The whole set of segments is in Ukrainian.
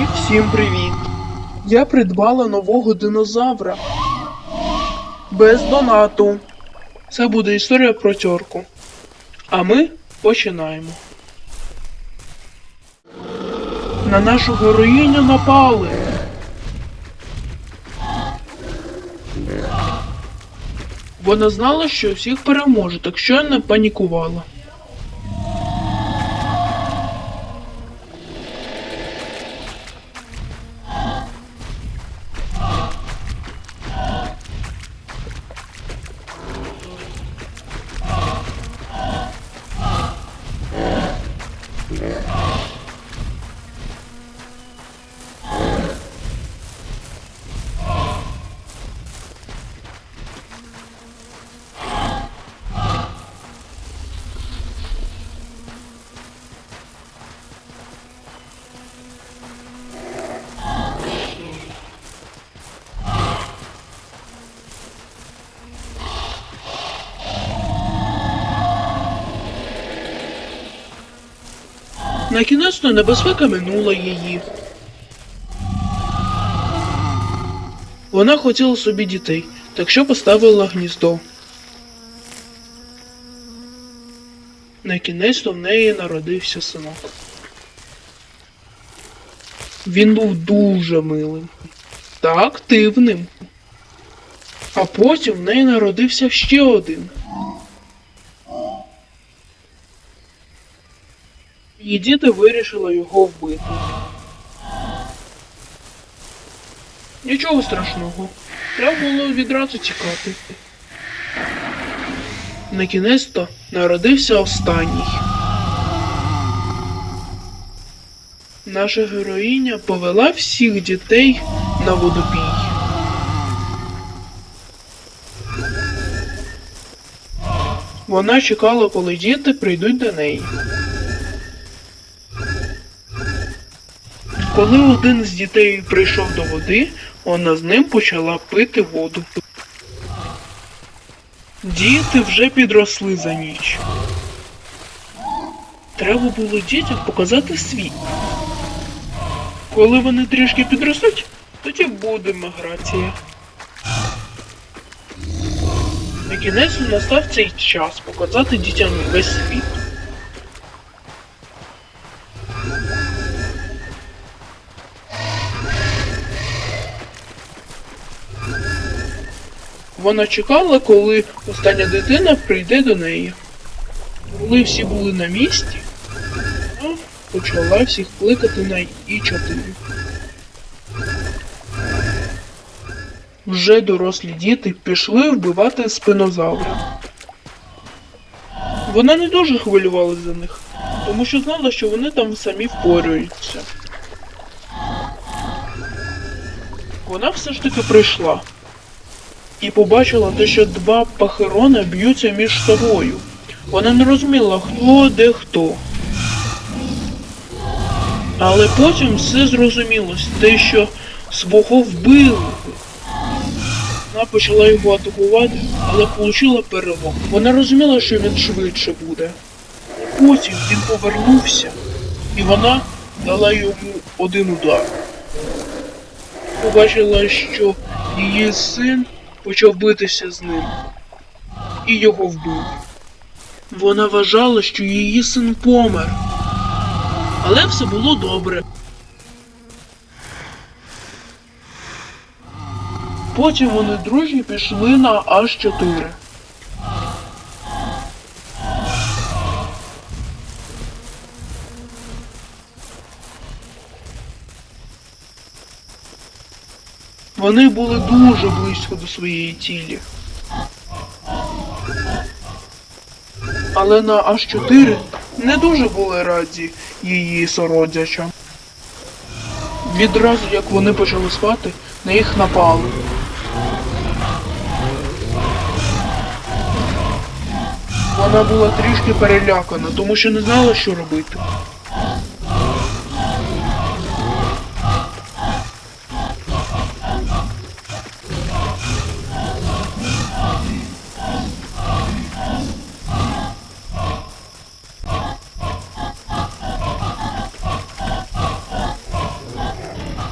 І всім привіт! Я придбала нового динозавра. Без донату. Це буде історія про тьорку. А ми починаємо. На нашу героїню напали. Вона знала, що всіх переможе, так що не панікувала. На кінець небезпека минула її. Вона хотіла собі дітей, так що поставила гніздо. На кінець в неї народився синок. Він був дуже милим та активним. А потім в неї народився ще один. Її діти вирішили його вбити. Нічого страшного. Треба було відразу тікати. На кінець-то народився останній. Наша героїня повела всіх дітей на водопій. Вона чекала, коли діти прийдуть до неї. Коли один з дітей прийшов до води, вона з ним почала пити воду. Діти вже підросли за ніч. Треба було дітям показати світ. Коли вони трішки підростуть, тоді буде міграція. На кінець настав цей час показати дітям весь світ. Вона чекала, коли остання дитина прийде до неї. Коли всі були на місці, вона почала всіх кликати на І4. Вже дорослі діти пішли вбивати спинозавра. Вона не дуже хвилювалася за них, тому що знала, що вони там самі впорюються. Вона все ж таки прийшла і побачила те, що два пахерона б'ються між собою. Вона не розуміла, хто де хто. Але потім все зрозумілось, те, що свого вбили. Вона почала його атакувати, але отримала перемогу. Вона розуміла, що він швидше буде. Потім він повернувся, і вона дала йому один удар. Побачила, що її син почав битися з ним і його вбив. Вона вважала, що її син помер. Але все було добре. Потім вони дружні пішли на H4. Вони були дуже близько до своєї цілі. Але на H4 не дуже були раді її сородячам. Відразу як вони почали спати, на їх напали. Вона була трішки перелякана, тому що не знала, що робити.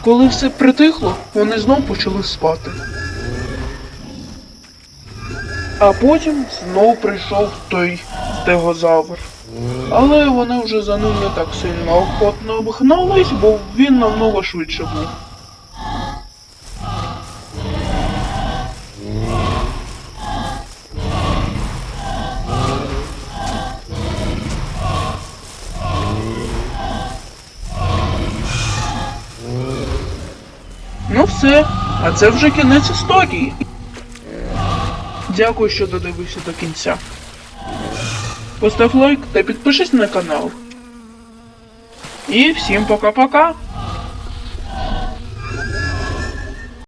Коли все притихло, вони знов почали спати. А потім знов прийшов той стегозавр. Але вони вже за ним не так сильно охотно обгнались, бо він намного швидше був. Ну все, а це вже кінець історії. Дякую, що додивився до кінця. Постав лайк та підпишись на канал. І всім пока-пока!